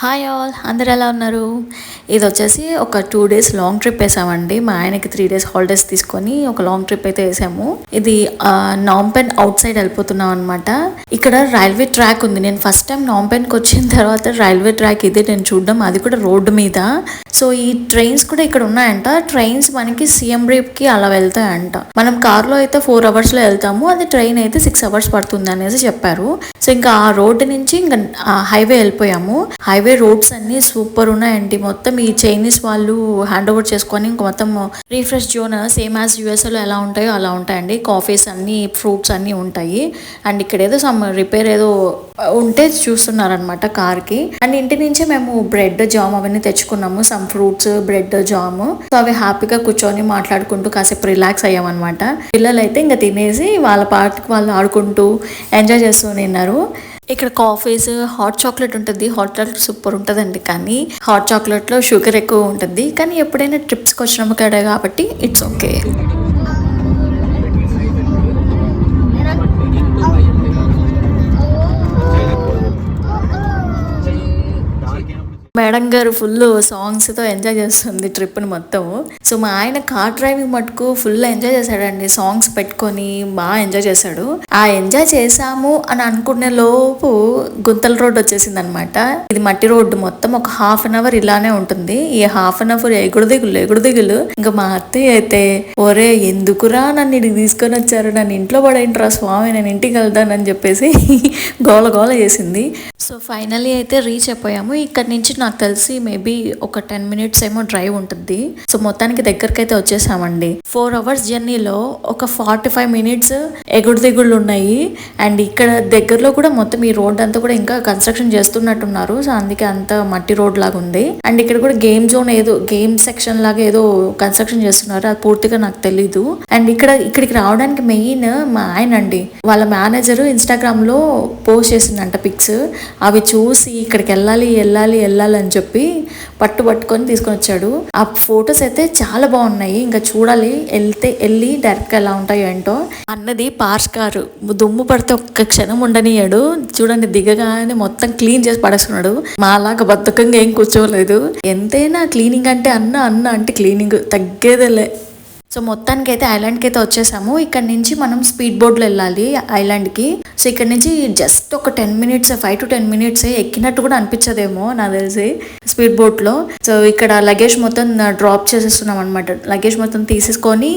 Hi all అందరు ఎలా ఉన్నారు? ఇది వచ్చేసి ఒక టూ డేస్ లాంగ్ ట్రిప్ వేసామండి. మా ఆయనకి త్రీ డేస్ హాలిడేస్ తీసుకొని ఒక లాంగ్ ట్రిప్ అయితే వేసాము. ఇది నాంపెన్ అవుట్ సైడ్ వెళ్ళిపోతున్నాం అనమాట ఇక్కడ రైల్వే ట్రాక్ ఉంది. నేను ఫస్ట్ టైం నాంపెన్కి వచ్చిన తర్వాత రైల్వే ట్రాక్ ఇది నేను చూడడం. అది కూడా రోడ్డు మీద. సో ఈ ట్రైన్స్ కూడా ఇక్కడ ఉన్నాయంట. ట్రైన్స్ మనకి సీఎం కి అలా వెళ్తాయంట. మనం కార్లో అయితే ఫోర్ అవర్స్లో వెళ్తాము. అది ట్రైన్ అయితే సిక్స్ అవర్స్ పడుతుంది అనేసి చెప్పారు. సో ఇంకా ఆ రోడ్డు నుంచి ఇంకా హైవే వెళ్ళిపోయాము. హైవే రోడ్స్ అన్ని సూపర్ ఉన్నాయండి. మొత్తం ఈ చైనీస్ వాళ్ళు హ్యాండ్ ఓవర్ చేసుకొని ఇంకా మొత్తం రీఫ్రెష్ జోన్ సేమ్ యాజ్ యూఎస్ఏలో ఎలా ఉంటాయో అలా ఉంటాయండి. కాఫీస్ అన్ని ఫ్రూట్స్ అన్ని ఉంటాయి. అండ్ ఇక్కడ ఏదో సమ్ రిపేర్ ఏదో ఉంటే చూస్తున్నారనమాట కార్కి. అండ్ ఇంటి నుంచే మేము బ్రెడ్ జామ్ అవన్నీ తెచ్చుకున్నాము. Some fruits bread jam. So అవి హ్యాపీగా కూర్చొని మాట్లాడుకుంటూ కాసేపు రిలాక్స్ అయ్యామన్నమాట. పిల్లలు అయితే ఇంకా తినేసి వాళ్ళ పార్టీకి వాళ్ళు ఆడుకుంటూ ఎంజాయ్ చేస్తూ ఉన్నారు ఇక్కడ కాఫీస్ హాట్ చాక్లెట్ ఉంటుంది. హాట్ చాక్లెట్ సూపర్ ఉంటుందండి. కానీ హాట్ చాక్లెట్లో షుగర్ ఎక్కువ ఉంటుంది. కానీ ఎప్పుడైనా ట్రిప్స్కి వచ్చినప్పుడు కదా కాబట్టి ఇట్స్ ఓకే. మేడం గారు ఫుల్ సాంగ్స్తో ఎంజాయ్ చేస్తుంది ట్రిప్ని మొత్తం. సో మా ఆయన కార్ డ్రైవింగ్ మటుకు ఫుల్ ఎంజాయ్ చేశాడండి. సాంగ్స్ పెట్టుకొని బాగా ఎంజాయ్ చేశాడు. ఆ ఎంజాయ్ చేసాము అని అనుకునే లోపు గుంతల రోడ్ వచ్చేసింది అనమాట ఇది మట్టి రోడ్డు మొత్తం ఒక హాఫ్ అన్ అవర్ ఇలానే ఉంటుంది. ఈ హాఫ్ అన్ అవర్ ఎగుడు దిగులు ఎగుడు దిగులు ఇంకా మా అత్తయ్య అయితే ఒరే ఎందుకురా నన్ను ఇడికి తీసుకొని వచ్చారు? నన్ను ఇంట్లో పడేంట్రా స్వామి నేను ఇంటికి వెళ్తానని చెప్పేసి గోల గోల చేసింది. సో ఫైనలీ అయితే రీచ్ అయిపోయాము. ఇక్కడ నుంచి నాకు తెలిసి మేబీ ఒక టెన్ మినిట్స్ ఏమో డ్రైవ్ ఉంటుంది. సో మొత్తానికి దగ్గరికి అయితే వచ్చేసామండి. ఫోర్ అవర్స్ జర్నీలో ఒక ఫార్టీ ఫైవ్ మినిట్స్ ఎగుడు దిగుళ్ళు ఉన్నాయి అండ్ ఇక్కడ దగ్గరలో కూడా మొత్తం ఈ రోడ్ అంతా కూడా ఇంకా కన్స్ట్రక్షన్ చేస్తున్నట్టున్నారు. సో అందుకే అంత మట్టి రోడ్ లాగా ఉంది. అండ్ ఇక్కడ కూడా గేమ్ జోన్ ఏదో గేమ్ సెక్షన్ లాగా ఏదో కన్స్ట్రక్షన్ చేస్తున్నారు. అది పూర్తిగా నాకు తెలీదు. అండ్ ఇక్కడ ఇక్కడికి రావడానికి మెయిన్ మా ఆయన అండి. వాళ్ళ మేనేజర్ ఇన్స్టాగ్రామ్లో పోస్ట్ చేసిందంట పిక్స్ అవి చూసి ఇక్కడికి వెళ్ళాలి వెళ్ళాలి వెళ్ళాలి అని చెప్పి పట్టు పట్టుకొని తీసుకొని వచ్చాడు. ఆ ఫొటోస్ అయితే చాలా బాగున్నాయి. ఇంకా చూడాలి వెళ్తే వెళ్ళి డైరెక్ట్గా ఎలా ఉంటాయో ఏంటో. అన్నది పార్స్ కారు దుమ్ము పడితే ఒక్క క్షణం ఉండనియాడు. చూడండి దిగగానే మొత్తం క్లీన్ చేసి పడేసుకున్నాడు. మాలాగా బద్ధకంగా ఏం కూర్చోలేదు. ఎంతైనా క్లీనింగ్ అంటే అన్న అన్న అంటే క్లీనింగ్ తగ్గేదేలే. సో మొత్తానికి అయితే ఐలాండ్కి అయితే వచ్చేసాము. ఇక్కడ నుంచి మనం స్పీడ్ బోట్లో వెళ్ళాలి ఐలాండ్కి. సో ఇక్కడ నుంచి జస్ట్ ఒక ten minutes five to ten minutes ఎక్కినట్టు కూడా అనిపించదేమో నాకు తెలిసి స్పీడ్ బోట్లో. సో ఇక్కడ లగేజ్ మొత్తం డ్రాప్ చేసేస్తున్నాం అనమాట లగేజ్ మొత్తం తీసేసుకొని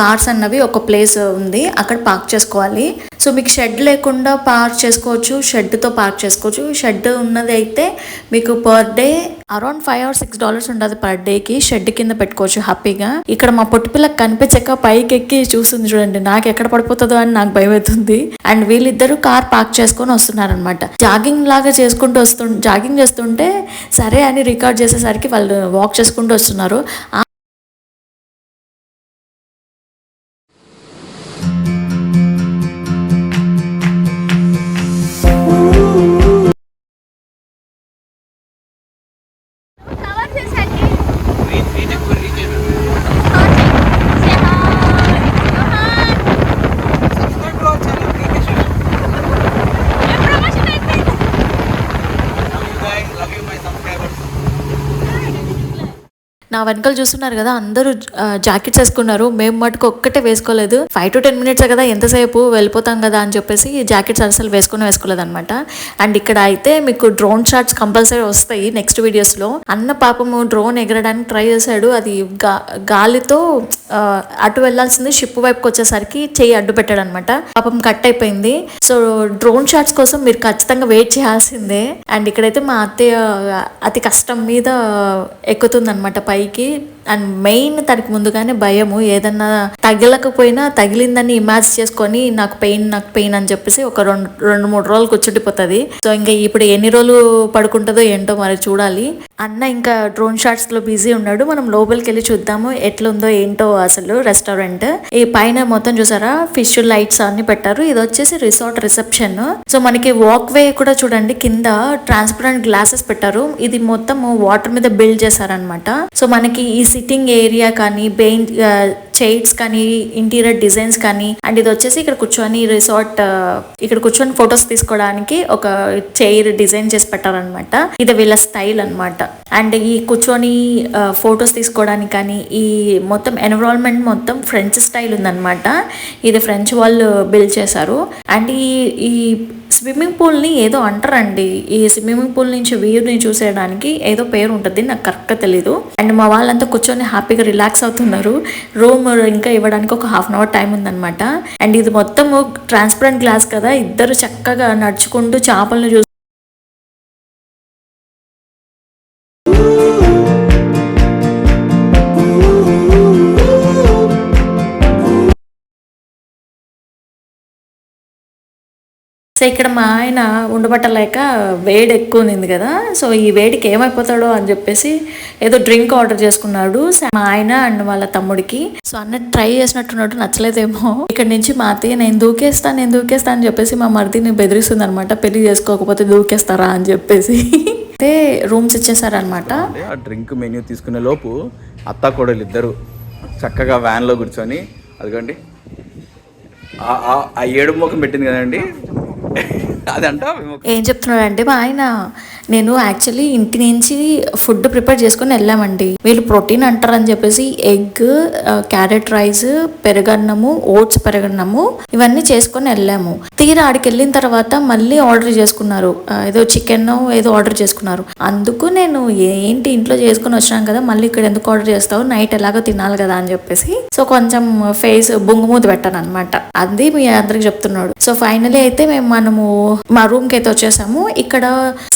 కార్స్ అన్నవి ఒక ప్లేస్ ఉంది అక్కడ పార్క్ చేసుకోవాలి. సో మీకు షెడ్ లేకుండా పార్క్ చేసుకోవచ్చు షెడ్తో పార్క్ చేసుకోవచ్చు. షెడ్ ఉన్నది అయితే మీకు per day around five or six dollars ఉంటుంది పర్ డేకి షెడ్ కింద పెట్టుకోవచ్చు హ్యాపీగా. ఇక్కడ మా పొట్టుపిల్లకి కనిపించక పైకి ఎక్కి చూస్తుంది చూడండి. నాకు ఎక్కడ పడిపోతుందో అని నాకు భయం అవుతుంది అండ్ వీళ్ళిద్దరూ కార్ పార్క్ చేసుకొని వస్తున్నారనమాట జాగింగ్ లాగా చేసుకుంటూ వస్తు జాగింగ్ చేస్తుంటే సరే అని రికార్డ్ చేసేసరికి వాళ్ళు వాక్ చేసుకుంటూ వస్తున్నారు. నా వెనకాల చూస్తున్నారు కదా అందరూ జాకెట్స్ వేసుకున్నారు. మేము మటుకు ఒక్కటే వేసుకోలేదు. ఫైవ్ టు టెన్ మినిట్స్ కదా ఎంతసేపు వెళ్ళిపోతాం కదా అని చెప్పేసి జాకెట్స్ అసలు వేసుకుని వేసుకోలేదు అనమాట అండ్ ఇక్కడ అయితే మీకు డ్రోన్ షాట్స్ కంపల్సరీ వస్తాయి నెక్స్ట్ వీడియోస్లో. అన్న పాపము డ్రోన్ ఎగరడానికి ట్రై చేశాడు. అది గాలితో అటు వెళ్ళాల్సింది షిప్ వైపుకి వచ్చేసరికి చెయ్యి అడ్డు పెట్టాడు అనమాట పాపం కట్ అయిపోయింది. సో డ్రోన్ షాట్స్ కోసం మీరు ఖచ్చితంగా వెయిట్ చేయాల్సిందే. అండ్ ఇక్కడైతే మా అత్తయ్య అతి కష్టం మీద ఎక్కుతుంది అనమాట పైకి అండ్ మెయిన్ తనకి ముందుగానే భయము ఏదన్నా తగలకపోయినా తగిలిందని ఇమాజ్ చేసుకొని నాకు పెయిన్ నాకు పెయిన్ అని చెప్పేసి ఒక రెండు రెండు మూడు రోజులు కూర్చుండిపోతుంది. సో ఇంకా ఇప్పుడు ఎన్ని రోజులు పడుకుంటుందో ఏంటో మరి చూడాలి. అన్న ఇంకా డ్రోన్ షాట్స్లో బిజీ ఉన్నాడు. మనం లోపలికి వెళ్ళి చూద్దాము ఎట్లుందో ఏంటో అసలు రెస్టారెంట్ ఈ పైన మొత్తం చూసారా? ఫిష్ లైట్స్ అన్ని పెట్టారు. ఇది వచ్చేసి రిసార్ట్ రిసెప్షన్ సో మనకి వాక్ వే కూడా చూడండి కింద ట్రాన్స్పరెంట్ గ్లాసెస్ పెట్టారు. ఇది మొత్తం వాటర్ మీద బిల్డ్ చేశారనమాట సో మనకి ఈ సిట్టింగ్ ఏరియా కానీ బెయిన్ చైర్స్ కానీ ఇంటీరియర్ డిజైన్స్ కానీ అండ్ ఇది వచ్చేసి ఇక్కడ కూర్చొని రిసార్ట్ ఇక్కడ కూర్చొని ఫొటోస్ తీసుకోవడానికి ఒక చైర్ డిజైన్ చేసి పెట్టారనమాట ఇది వీళ్ళ స్టైల్ అన్నమాట. అండ్ ఈ కూర్చొని ఫొటోస్ తీసుకోవడానికి కానీ ఈ మొత్తం ఎన్విరాన్మెంట్ మొత్తం ఫ్రెంచ్ స్టైల్ ఉందన్నమాట. ఇది ఫ్రెంచ్ వాళ్ళు బిల్డ్ చేశారు. అండ్ ఈ ఈ స్విమ్మింగ్ పూల్ని ఏదో అంటారండి. ఈ స్విమ్మింగ్ పూల్ నుంచి వ్యూని చూసేయడానికి ఏదో పేరు ఉంటుంది నాకు కరెక్ట్గా తెలీదు. అండ్ మా వాళ్ళంతా కూర్చొని హ్యాపీగా రిలాక్స్ అవుతున్నారు. రూమ్ ఇంకా ఇవ్వడానికి ఒక హాఫ్ అన్ అవర్ టైం ఉందనమాట అండ్ ఇది మొత్తము ట్రాన్స్పరెంట్ గ్లాస్ కదా. ఇద్దరు చక్కగా నడుచుకుంటూ చేపలను ఇక్కడ మా ఆయన ఉండబట్టలేక వేడి ఎక్కువ ఉంది కదా. సో ఈ వేడికి ఏమైపోతాడో అని చెప్పేసి ఏదో డ్రింక్ ఆర్డర్ చేసుకున్నాడు మా ఆయన అండ్ వాళ్ళ తమ్ముడికి. సో అన్న ట్రై చేసినట్టున్నట్టు నచ్చలేదేమో. ఇక్కడ నుంచి మా అత్తయ్య నేను దూకేస్తాను నేను దూకేస్తాను అని చెప్పేసి మా మరిదిని బెదిరిస్తుంది అనమాట పెళ్ళి చేసుకోకపోతే దూకేస్తారా అని చెప్పేసి. అయితే రూమ్స్ ఇచ్చేసారనమాట ఆ డ్రింక్ మెన్యూ తీసుకునే లోపు అత్త కోడలు ఇద్దరు చక్కగా వ్యాన్లో కూర్చొని అదిగోండి ఆ- ఆ ఏడు ముఖం పెట్టింది కదండి. అదంట ఏం చెప్తున్నాడంటే మా ఆయన నేను యాక్చువల్లీ ఇంటి నుంచి ఫుడ్ ప్రిపేర్ చేసుకుని వెళ్ళామండి. వీళ్ళు ప్రోటీన్ అంటారని చెప్పేసి ఎగ్ క్యారెట్ రైస్ పెరగన్నము ఓట్స్ పెరగన్నము ఇవన్నీ చేసుకొని వెళ్ళాము. తీరా ఆడికి వెళ్ళిన తర్వాత మళ్ళీ ఆర్డర్ చేసుకున్నారు. ఏదో చికెన్ ఏదో ఆర్డర్ చేసుకున్నారు. అందుకు నేను ఏంటి ఇంట్లో చేసుకుని వచ్చినాం కదా మళ్ళీ ఇక్కడ ఎందుకు ఆర్డర్ చేస్తావు? నైట్ ఎలాగో తినాలి కదా అని చెప్పేసి. సో కొంచెం ఫేస్ బొంగుమూతి పెట్టాను అనమాట అది మీ అందరికి చెప్తున్నాడు. సో ఫైనలీ అయితే మేము మనము మా రూమ్కి అయితే వచ్చేసాము. ఇక్కడ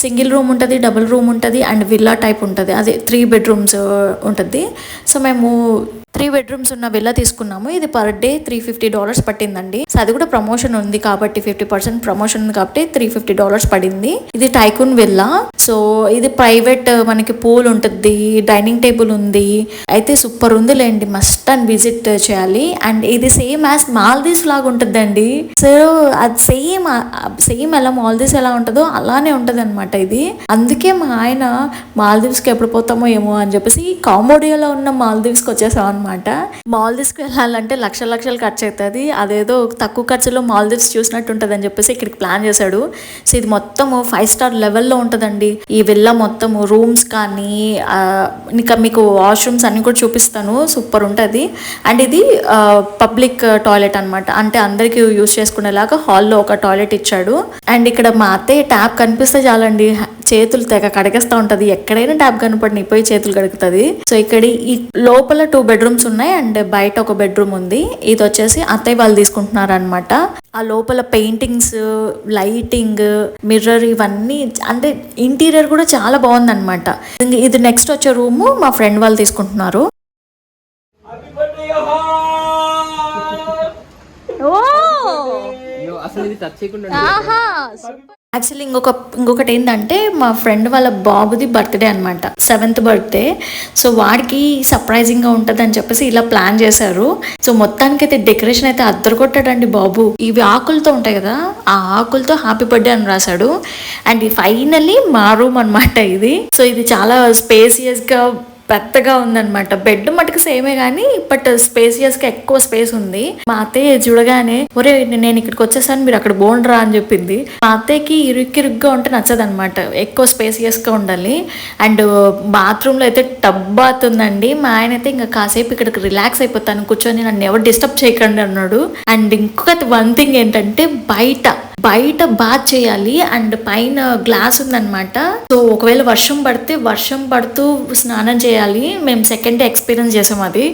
సింగిల్ రూమ్ ఉంటుంది డబుల్ రూమ్ ఉంటుంది అండ్ విల్లా టైప్ ఉంటుంది. అది త్రీ బెడ్రూమ్స్ uh, ఉంటుంది. సో మేము త్రీ బెడ్రూమ్స్ ఉన్న విల్లా తీసుకున్నాము. ఇది per day three fifty dollars పట్టిందండి. సో అది కూడా ప్రమోషన్ ఉంది కాబట్టి ఫిఫ్టీ పర్సెంట్ ప్రమోషన్ ఉంది కాబట్టి త్రీ ఫిఫ్టీ డాలర్స్ పడింది. ఇది టైకూన్ విల్లా. సో ఇది ప్రైవేట్ మనకి పూల్ ఉంటుంది డైనింగ్ టేబుల్ ఉంది. అయితే సూపర్ ఉంది లేండి మస్ట్ అండ్ విజిట్ చేయాలి. అండ్ ఇది సేమ్ యాజ్ మాల్దీవ్స్ లాగా ఉంటుందండి. సో అది సేమ్ సేమ్ ఎలా మాల్దీవ్స్ ఎలా ఉంటుందో అలానే ఉంటుంది అనమాట ఇది. అందుకే మా ఆయన మాల్దీవ్స్కి ఎప్పుడు పోతామో ఏమో అని చెప్పేసి కాంబోడియాలో ఉన్న మాల్దీవ్స్కి వచ్చేసాం అనమాట మాల్దీవ్స్కి వెళ్ళాలంటే లక్షల లక్షలు ఖర్చు అవుతుంది అదేదో తక్కువ ఖర్చులో మాల్దీవ్స్ చూసినట్టు ఉంటుంది అని చెప్పేసి ఇక్కడికి ప్లాన్ చేశాడు. సో ఇది మొత్తము ఫైవ్ స్టార్ లెవెల్లో ఉంటుందండి. ఈ విల్లా మొత్తము రూమ్స్ కానీ ఇంకా మీకు వాష్రూమ్స్ అన్నీ కూడా చూపిస్తాను. సూపర్ ఉంటుంది. అండ్ ఇది పబ్లిక్ టాయిలెట్ అన్నమాట. అంటే అందరికీ యూజ్ చేసుకునేలాగా హాల్లో ఒక టాయిలెట్ ఇచ్చాడు. అండ్ ఇక్కడ మా అత్తయ్య ట్యాప్ కనిపిస్తే చాలండి. చేతులు తెగ కడిగేస్తూ ఉంటది. ఎక్కడైనా ట్యాప్ కనపడిన పోయి చేతులు కడుగుతుంది. సో ఇక్కడ ఈ లోపల టూ బెడ్రూమ్స్ ఉన్నాయి. అండ్ బయట ఒక బెడ్రూమ్ ఉంది. ఇది వచ్చేసి అత్తయ్య వాళ్ళు తీసుకుంటున్నారనమాట ఆ లోపల పెయింటింగ్స్ లైటింగ్ మిర్రర్ ఇవన్నీ అంటే ఇంటీరియర్ కూడా చాలా బాగుంది అనమాట ఇది నెక్స్ట్ వచ్చే రూమ్ మా ఫ్రెండ్ వాళ్ళు తీసుకుంటున్నారు ఓ అసలు ఇది టచ్ చేయకుండా ఆహా! యాక్చువల్లీ ఇంకొక ఇంకొకటి ఏంటంటే మా ఫ్రెండ్ వాళ్ళ బాబుది బర్త్డే అనమాట సెవెంత్ బర్త్డే సో వాడికి సర్ప్రైజింగ్గా ఉంటది అని చెప్పేసి ఇలా ప్లాన్ చేశారు. సో మొత్తానికి అయితే డెకరేషన్ అయితే అద్దరు కొట్టాడండి బాబు. ఇవి ఆకులతో ఉంటాయి కదా ఆ ఆకులతో హ్యాపీ బర్త్డే అని రాశాడు. అండ్ ఫైనల్లీ మా రూమ్ అనమాట ఇది. సో ఇది చాలా స్పేసియస్గా పెద్దగా ఉందన్నమాట. బెడ్ మటుకు సేమే కానీ బట్ స్పేసియస్గా ఎక్కువ స్పేస్ ఉంది. మా అత్తయ్య చూడగానే ఒరే నేను ఇక్కడికి వచ్చేసాను మీరు అక్కడ బోండ్రా అని చెప్పింది. మా అత్తయ్యకి ఇరుక్కిరుగ్గా ఉంటే నచ్చదనమాట ఎక్కువ స్పేసియస్గా ఉండాలి. అండ్ బాత్రూమ్లో అయితే టబ్ బాత్ ఉందండి. మా ఆయన అయితే ఇంకా కాసేపు ఇక్కడికి రిలాక్స్ అయిపోతాను. కూర్చొని నన్ను ఎవరు డిస్టర్బ్ చేయకండి అన్నాడు. అండ్ ఇంకొక వన్ థింగ్ ఏంటంటే బయట బయట బాత్ చేయాలి. అండ్ పైన గ్లాస్ ఉందన్నమాట. సో ఒకవేళ వర్షం పడితే వర్షం పడుతూ స్నానం చేయాలి. మేము సెకండ్ డే ఎక్స్పీరియన్స్ చేసాం అది.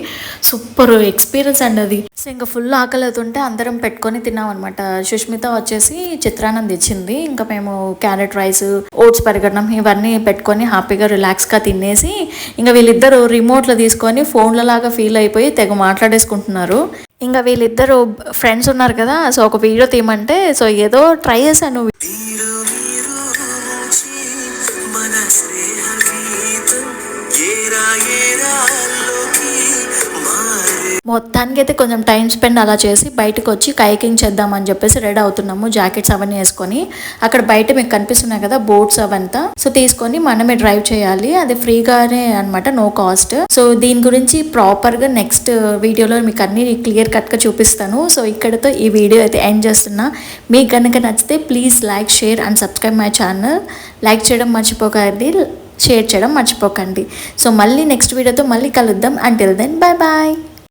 సూపర్ ఎక్స్పీరియన్స్ అండి అది. సో ఇంకా ఫుల్ ఆకలి అవుతుంటే అందరం పెట్టుకొని తిన్నాం అనమాట సుష్మిత వచ్చేసి చిత్రాన్నం తెచ్చింది. ఇంకా మేము క్యారెట్ రైస్ ఓట్స్ పెరగడం ఇవన్నీ పెట్టుకొని హ్యాపీగా రిలాక్స్గా తినేసి ఇంకా వీళ్ళిద్దరు రిమోట్లో తీసుకొని ఫోన్ల లాగా ఫీల్ అయిపోయి తెగ మాట్లాడేసుకుంటున్నారు. ఇంకా వీళ్ళిద్దరు ఫ్రెండ్స్ ఉన్నారు కదా సో ఒక వీడియో తీయమంటే సో ఏదో ట్రై చేశాను. మొత్తానికి అయితే కొంచెం టైం స్పెండ్ అలా చేసి బయటకు వచ్చి కైకింగ్ చేద్దామని చెప్పేసి రెడీ అవుతున్నాము. జాకెట్స్ అవన్నీ వేసుకొని. అక్కడ బయట మీకు కనిపిస్తున్నాయి కదా బోట్స్ అవంతా. సో తీసుకొని మనమే డ్రైవ్ చేయాలి. అది ఫ్రీగానే అనమాట నో కాస్ట్. సో దీని గురించి ప్రాపర్గా నెక్స్ట్ వీడియోలో మీకు అన్ని క్లియర్ కట్గా చూపిస్తాను. సో ఇక్కడతో ఈ వీడియో అయితే ఎండ్ చేస్తున్నా. మీకు కనుక నచ్చితే please like share and subscribe my channel. Like చేయడం మర్చిపోకండి. షేర్ చేయడం మర్చిపోకండి. సో మళ్ళీ నెక్స్ట్ వీడియోతో మళ్ళీ కలుద్దాం. Until then bye bye